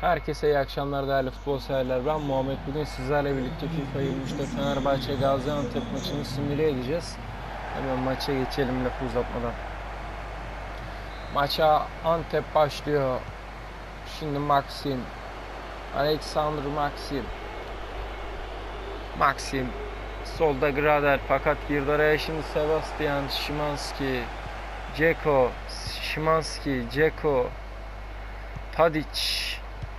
Herkese iyi akşamlar değerli futbol severler. Ben Muhammed. Bugün sizlerle birlikte FIFA 23'te Fenerbahçe Gaziantep maçını simüle edeceğiz. Hemen maça geçelim lafı uzatmadan. Maça Antep başlıyor. Şimdi Maxim. Alexander Maxim. Maxim. Solda Gradel fakat girdi araya şimdi Sebastian Szymanski. Ceko. Szymanski. Ceko. Tadic.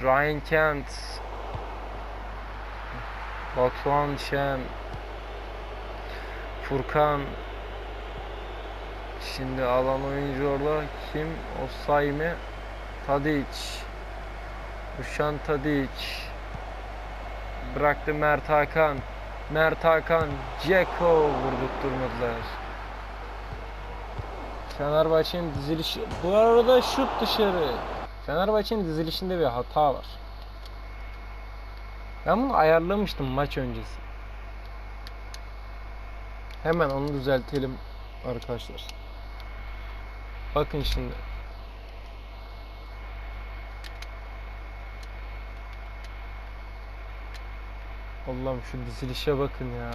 Ryan Kent. Batuhan Şen. Furkan. Şimdi alan oyuncu orada kim? Osay mı? Tadic. Uşan Tadic. Bıraktı Mert Hakan. Mert Hakan. Ceko vurdurtturmadılar. Fenerbahçe'nin dizilişi... Bu arada şut dışarı. Fenerbahçe'nin dizilişinde bir hata var. Ben bunu ayarlamıştım maç öncesi. Hemen onu düzeltelim arkadaşlar. Bakın şimdi. Allah'ım şu dizilişe bakın ya.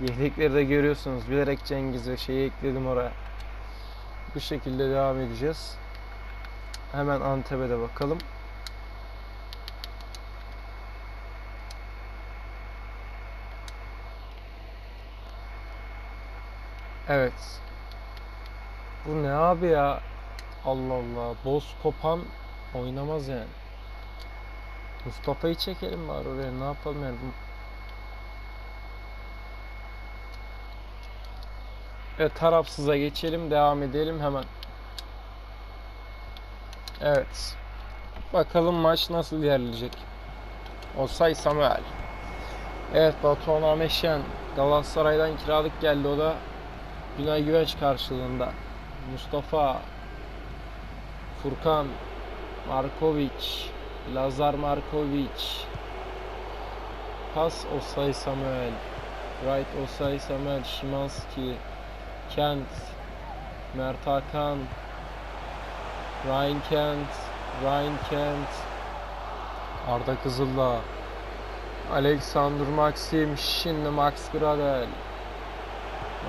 Yedekleri de görüyorsunuz. Bilerek Cengiz ve şeyi ekledim oraya. Bu şekilde devam edeceğiz. Hemen Antep'e de bakalım. Evet. Bu ne abi ya? Allah Allah. Boz kopan oynamaz yani. Mustafa'yı çekelim bari oraya. Ne yapalım yani? Evet tarafsıza geçelim. Devam edelim hemen. Evet. Bakalım maç nasıl ilerleyecek. Osay Samuel. Evet Batuhan Ameşen Galatasaray'dan kiralık geldi o da. Günay Güvenç karşılığında. Mustafa Furkan Markovic Lazar Markovic Pas Osay Samuel Right Osay Samuel Şimanski Kent Mert Hakan Ryan Kent, Ryan Kent, Arda Kızıldağ, Alexander Maxim, şimdi Max Gradel.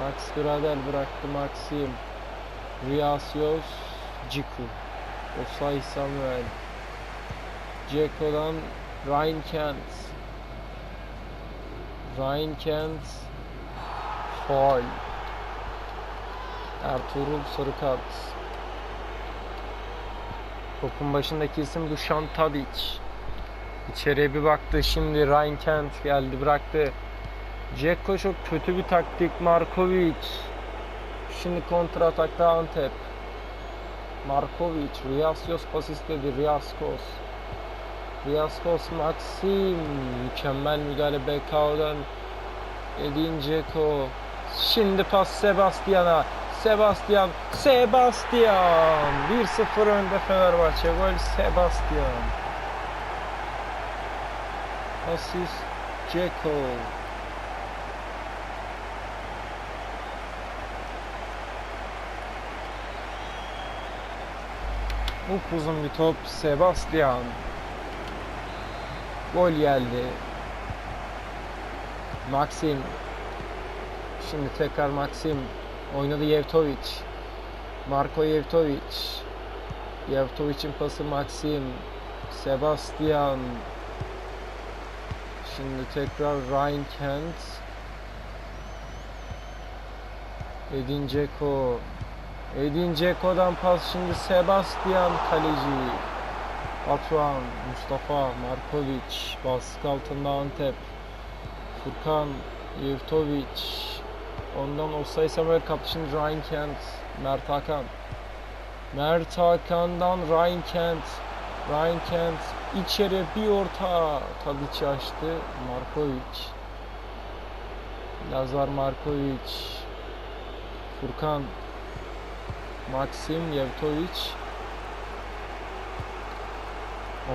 Max Gradel bıraktı Maxim. Riasios, Ciku, Osay Samuel, Ceko'dan Ryan Kent. Ryan Kent, faul. Ertuğrul Sarıkart. Topun başındaki isim Dušan Tadic. İçeriye bir baktı. Şimdi Ryan Kent geldi bıraktı. Dzeko çok kötü bir taktik. Markovic. Şimdi kontra atakta Antep. Markovic. Riasios pas istedi. Riaskos. Riaskos Maxim. Mükemmel müdahale Bekao'dan. Edin Dzeko. Şimdi pas Sebastian'a. Sebastian, Sebastian 1-0 önde Fenerbahçe. Gol Sebastian. Asist Ceko. Upuzun bir top Sebastian. Gol geldi. Maxim. Şimdi tekrar Maxim Oynadı Yevtovic. Marko Yevtovic. Yevtovic'in pası Maxim. Sebastian. Şimdi tekrar Ryan Kent. Edin Dzeko. Edin Dzeko'dan pas şimdi Sebastian kaleci. Batuhan, Mustafa, Markovic, baskı altında Antep. Furkan, Yevtovic, Ondan Osay Samuel şimdi Ryan Kent. Mert Hakan. Mert Hakan'dan Ryan Kent. Ryan Kent içeri bir orta. Tadic açtı. Markovic. Lazar Markovic. Furkan. Maxim Yevtovic.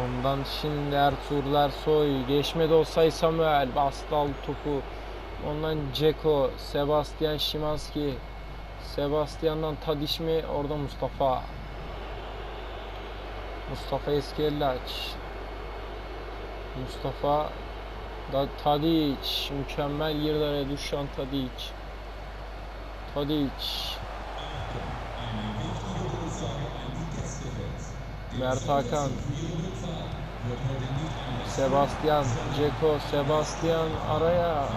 Ondan şimdi Ertuğrul Ersoy. Geçmedi Osay Samuel. Bastı aldı topu. Ondan Ceko, Sebastian Szymanski, Sebastian'dan Tadiş mi? Orada Mustafa. Mustafa Eskellaç. Mustafa da Tadic mükemmel araya Dušan Tadic. Tadic. Mert Hakan. Sebastian, Ceko, Sebastian araya.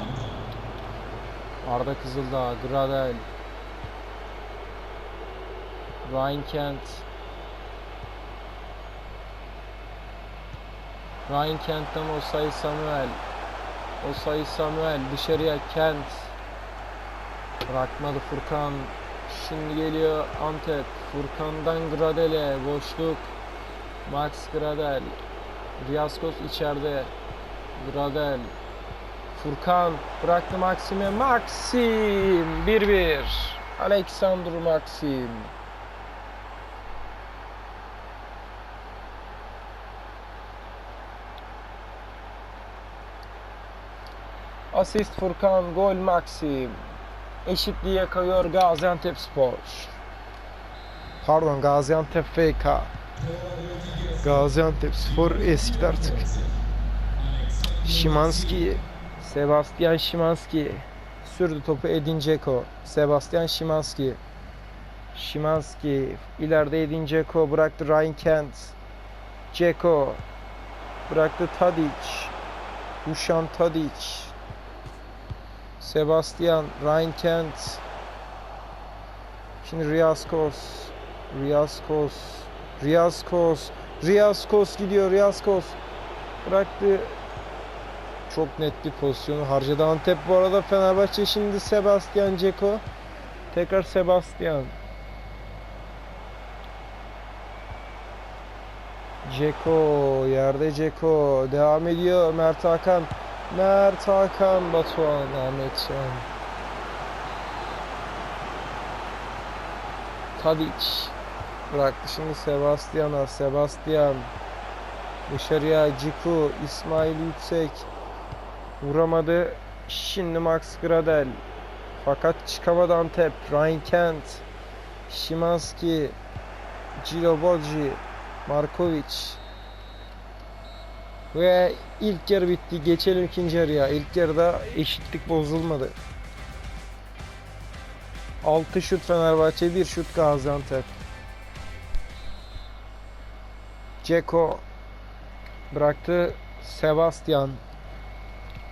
Arda Kızıldağ, Gradel. Ryan Kent. Ryan Kent'ten Osay Samuel. Osay Samuel dışarıya Kent. Bırakmadı Furkan. Şimdi geliyor Antep. Furkan'dan Gradel'e boşluk. Max Gradel. Riaskos içeride. Gradel. Furkan bıraktı Maxim'e. Maxim 1-1. Alexandru Maxim. Asist Furkan, gol Maxim. Eşitliğe kayıyor Gaziantep Spor. Pardon Gaziantep FK. Gaziantep Spor eski artık. Şimanski, Sebastian Şimanski sürdü topu Edin Dzeko. Sebastian Şimanski. Şimanski ileride Edin Dzeko bıraktı Ryan Kent. Dzeko bıraktı Tadic. Dušan Tadic. Sebastian, Ryan Kent. Şimdi Riaskos. Riaskos. Riaskos. Riaskos gidiyor. Riaskos. Bıraktı. Çok net bir pozisyonu harcadı Antep. Bu arada Fenerbahçe şimdi Sebastian Ceko. Tekrar Sebastian. Ceko. Yerde Ceko. Devam ediyor. Mert Hakan. Mert Hakan Batuhan Ahmetcan Tadic bıraktı şimdi Sebastian'a Sebastian dışarıya Ciku İsmail Yüksek vuramadı şimdi Max Gradel fakat çıkamadı Antep Ryan Kent Şimanski Cilo Bodji Markovic ve ilk yarı bitti. Geçelim ikinci yarıya. İlk yarıda eşitlik bozulmadı. 6 şut Fenerbahçe, 1 şut Gaziantep. Ceko bıraktı Sebastian.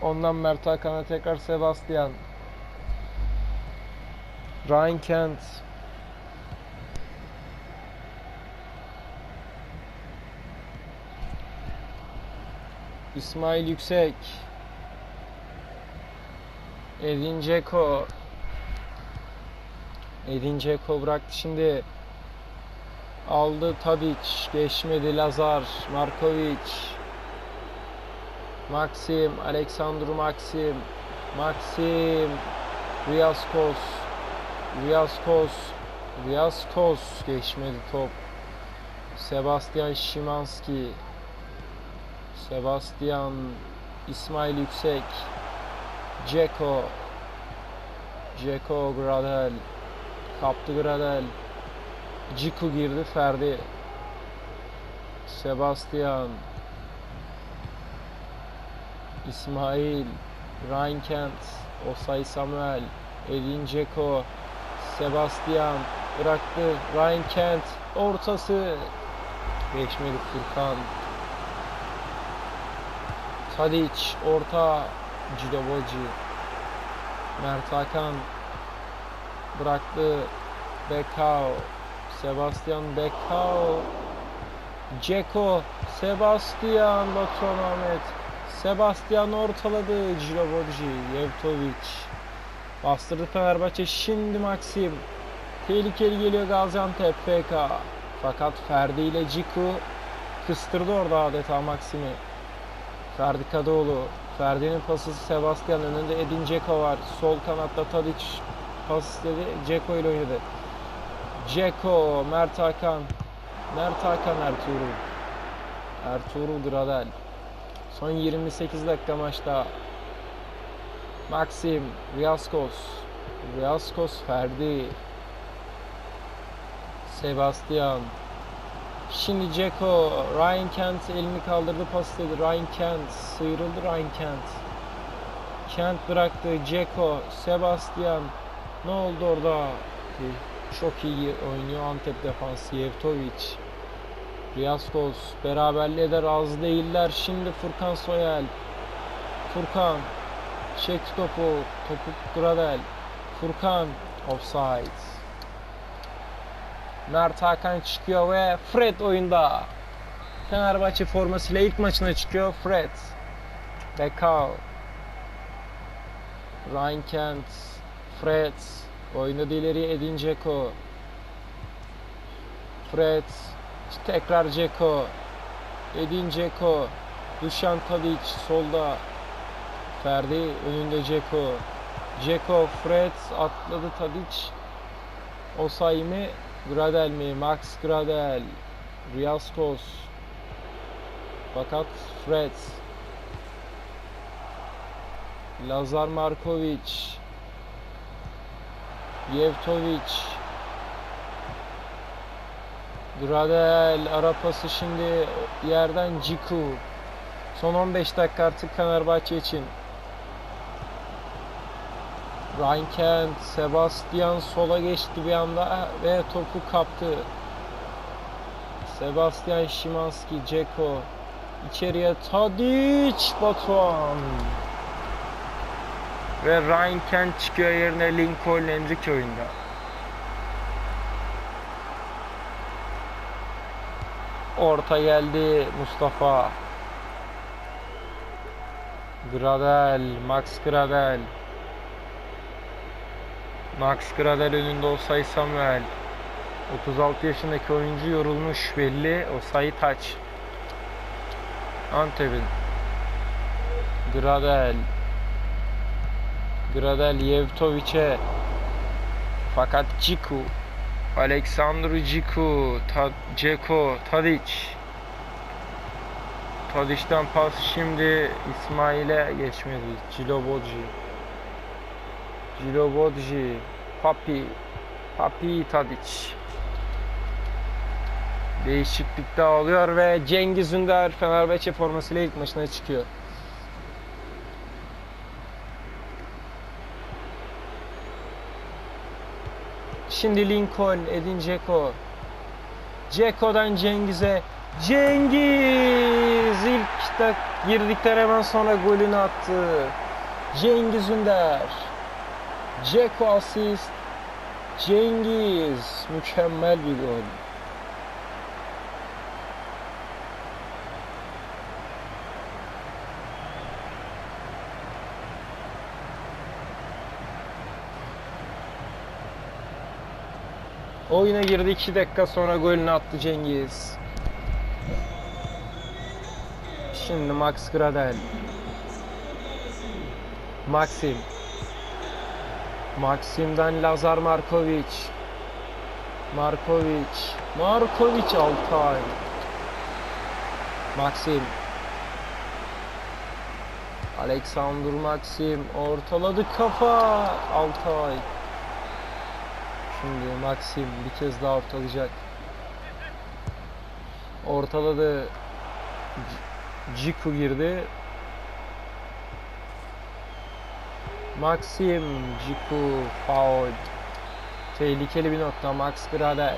Ondan Mert Hakan'a tekrar Sebastian. Ryan Kent. İsmail Yüksek. Edin Dzeko. Edin Dzeko bıraktı şimdi. Aldı Tadic. Geçmedi Lazar. Markovic. Maxim. Aleksandru Maxim. Maxim. Riaskos. Riaskos. Riaskos. Geçmedi top. Sebastian Şimanski. Sebastian İsmail Yüksek Ceko Ceko Gradel kaptı Gradel Ciku girdi Ferdi Sebastian İsmail Ryan Kent Osay Samuel Edin Ceko Sebastian bıraktı. Ryan Kent ortası. Geçmedi Furkan. Tadic orta. Ciloboci Mert Hakan bıraktı. Bekao Sebastian Bekao Ceko Sebastian Batuhan Ahmet Sebastian ortaladı Ciloboci Yevtovic bastırdı Fenerbahçe şimdi Maxim tehlikeli geliyor Gaziantep FK fakat Ferdi ile Ciku kıstırdı orada adeta Maxim'i Ferdi Kadıoğlu. Ferdi'nin pası Sebastian önünde Edin Dzeko var. Sol kanatta Tadic pas istedi. Dzeko ile oynadı. Dzeko, Mert Hakan. Mert Hakan Ertuğrul. Ertuğrul Gradel. Son 28 dakika maçta. Maxim, Riaskos. Riaskos Ferdi. Sebastian. Şimdi Ceko, Ryan Kent elini kaldırdı pas dedi. Ryan Kent sıyrıldı Ryan Kent. Kent bıraktı. Ceko, Sebastian. Ne oldu orada? Çok iyi oynuyor Antep defansı. Yevtovic. Riastos beraberliğe de razı değiller. Şimdi Furkan Soyel. Furkan çek topu. Topu Gradel. Furkan offside. Mert Hakan çıkıyor ve Fred oyunda. Fenerbahçe formasıyla ilk maçına çıkıyor Fred. Bekao. Ryan Kent. Fred. Oynadı ileriye Edin Dzeko. Fred. Tekrar Dzeko. Edin Dzeko. Dušan Tadić solda. Ferdi önünde Dzeko. Dzeko, Fred atladı Tadić. Osay mi? Gradel mi? Max Gradel. Riastos. Fakat Fred. Lazar Markovic. Yevtovic. Gradel ara pası şimdi yerden Ciku. Son 15 dakika artık Fenerbahçe için. Ryan Kent, Sebastian sola geçti bir anda ve topu kaptı. Sebastian Szymanski, Ceko. İçeriye Tadic, Batuhan. Ve Ryan Kent çıkıyor yerine Lincoln Enrique oyunda. Orta geldi Mustafa. Gradel, Max Gradel. Max Gradel önünde Osay Samuel. 36 yaşındaki oyuncu yorulmuş belli. Osay Taç. Antep'in. Gradel. Gradel Yevtovic'e. Fakat Ciku. Aleksandru Ciku. Ta Ceko. Tadic. Tadic'ten pas şimdi İsmail'e geçmedi. Ciloboci. Ciloboci. Papi. Papi Tadic. Değişiklik daha oluyor ve Cengiz Ünder Fenerbahçe formasıyla ilk maçına çıkıyor. Şimdi Lincoln, Edin Dzeko. Dzeko'dan Cengiz'e. Cengiz ilk dak girdikten hemen sonra golünü attı. Cengiz Ünder. Dzeko asist. Cengiz mükemmel bir gol. Oyuna girdi 2 dakika sonra golünü attı Cengiz. Şimdi Max Gradel. Maxim. Maxim'den Lazar Markovic. Markovic. Markovic Altay. Maxim. Alexander Maxim ortaladı kafa. Altay. Şimdi Maxim bir kez daha ortalayacak. Ortaladı. Ciku girdi. Maxim, Ciku, foul. Tehlikeli bir nokta. Max Gradel.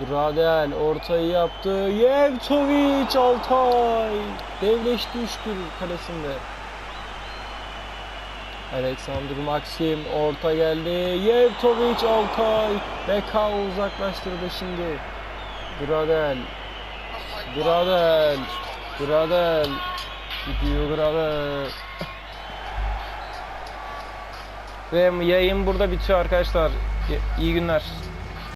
Gradel ortayı yaptı. Yevtovic Altay. Devleşti üçtür kalesinde. Alexander Maxim orta geldi. Yevtovic Altay. Bekao uzaklaştırdı şimdi. Gradel. Gradel. Gradel. Gidiyor Gradel. Ve yayın burada bitiyor arkadaşlar. İyi günler.